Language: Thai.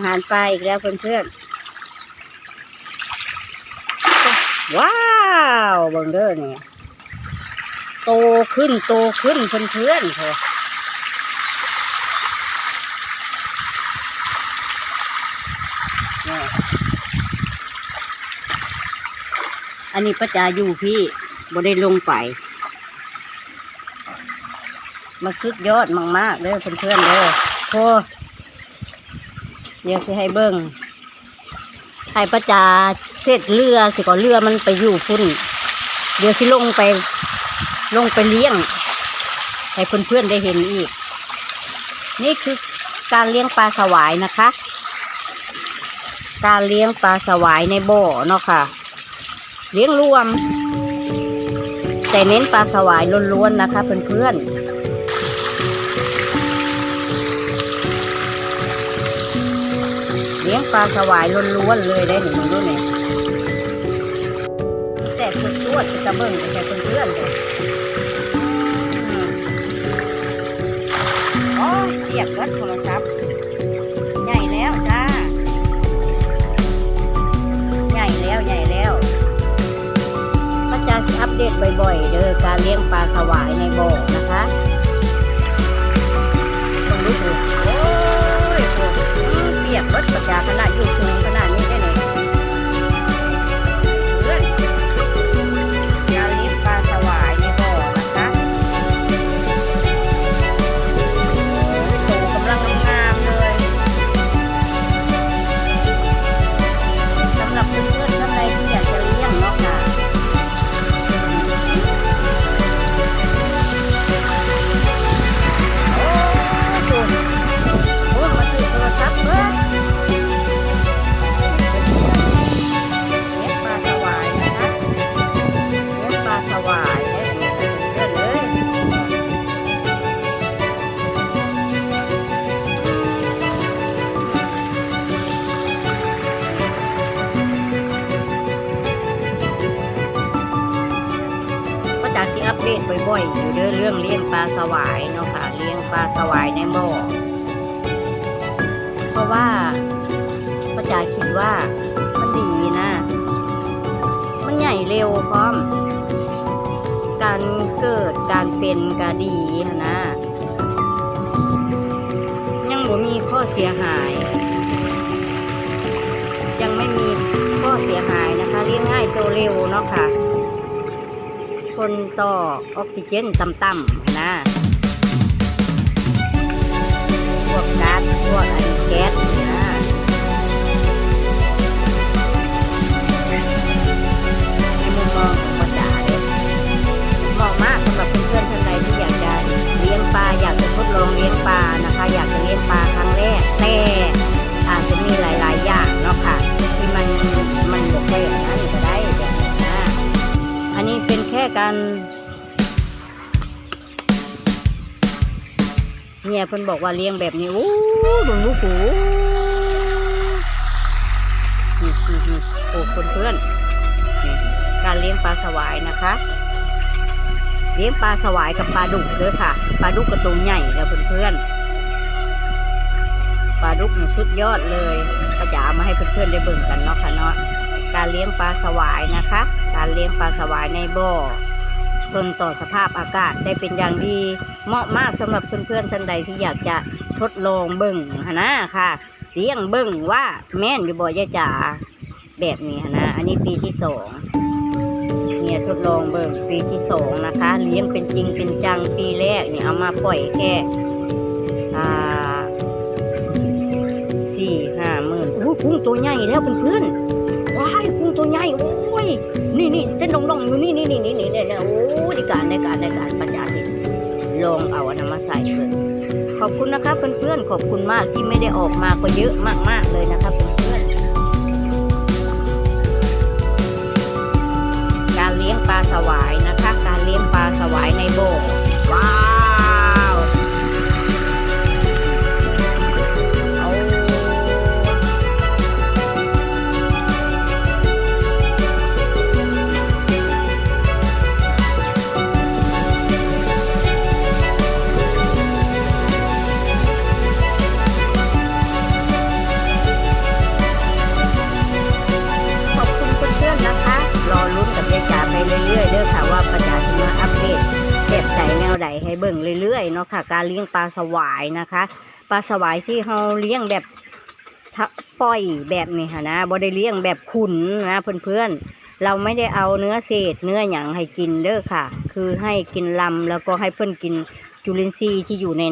อาหารปลาอีกแล้วเพื่อนๆ ว้าวเบังเด้อนี่โตขึ้นโตขึ้นเพื่อนๆเถอะอันนี้ป้าจาอยู่พี่บ่ได้ลงไปมาคึกยอดมากๆเด้อเพื่อนๆเด้อโท เดี๋ยวสิให้เบิ้งให้ประจาเสร็จเรือสิก่อเรือมันไปอยู่พุ่น เดี๋ยวสิลงไป ลงไปเลี้ยง ให้เพื่อนๆได้เห็นอีก นี่คือการเลี้ยงปลาสวายนะคะ การเลี้ยงปลาสวายในบ่อเนาะค่ะ เลี้ยงรวม แต่เน้นปลาสวายล้วนๆนะคะเพื่อนๆ ลี้ยงปลาสวายล้วนๆเลยได้หนึ่งรู้เนี่ยแต่สุดวดๆจะเบิ่งแต่คนเพื่อนเลยอ๋อเสียบวัดโทรศัพท์ใหญ่แล้วจ้า ใหญ่แล้วใหญ่แล้วพระจาอัปเดตบ่อยๆ เด้อการเลี้ยงปลา บ่อยๆอยู่เด้อเรื่องเลี้ยงปลาสวายเนาะค่ะ เลี้ยงปลาสวายในบ่อเพราะว่าป้าจ๋าคิดว่ามันดีนะ มันใหญ่เร็วพร้อม การเกิดการเป็นก็ดีนะ ยังบ่มีข้อเสียหาย ยังไม่มีข้อเสียหายนะคะเลี้ยงง่ายโตเร็วเนาะค่ะ คนต่อออกซิเจนต่ำๆ เป็นแค่การเนี่ยเพิ่นบอกว่าเลี้ยงแบบนี้โอ้ดูลูกหูนี่นี่นี่โอ้คนเพื่อนการเลี้ยงปลาสวายนะคะ เลี้ยงปลาสวายกับปลาดุกเด้อค่ะ ปลาดุกกระตัวใหญ่แล้วเพื่อนๆ ปลาดุกสุดยอดเลยก็จะเอามาให้เพื่อนๆได้เบิ่งกันเนาะค่ะเนาะ การเลี้ยงปลาสวายนะคะ การเลี้ยงปลาสวายในบ่อ ทนต่อสภาพอากาศได้เป็นอย่างดี เหมาะมากสำหรับเพื่อนๆท่านใดที่อยากจะทดลองเบิ่งนะค่ะเลี้ยงเบิ่งว่าแม่นอยู่บ่ยายจ๋าแบบนี้นะ อันนี้ปีที่สองเนี่ยทดลองเบิ่งปีที่สองนะคะ เลี้ยงเป็นจริงเป็นจังปีแรกเนี่ยเอามาปล่อยแค่อ่าสี่ห้าหมื่นโอ้ยกุ้งตัวใหญ่แล้วเพื่อนๆว้ายกุ้งตัวใหญ่โอ้ย เต้นลงๆอยู่นี่นี่นี่นี่นี่เนี่ยโอ้ดีการในการในการประจานนี่ลองเอาอนามาใส่เพื่อนขอบคุณนะครับเพื่อนๆขอบคุณมากที่ไม่ได้ออกมาก็เยอะมากๆเลยนะครับเพื่อนๆการเลี้ยงปลาสวายนะคะ การเลี้ยงปลาสวายในโบ ใดให้เบิ่งเรื่อยๆเนาะค่ะ การเลี้ยงปลาสวายนะคะ ปลาสวายที่เราเลี้ยงแบบปล่อยแบบนี้ค่ะนะบ่ได้เลี้ยงแบบขุนนะเพื่อนๆ เราไม่ได้เอาเนื้อเศษเนื้อหยังให้กินเด้อค่ะ คือให้กินลำแล้วก็ให้เพื่อนกินจุลินทรีย์ที่อยู่ใน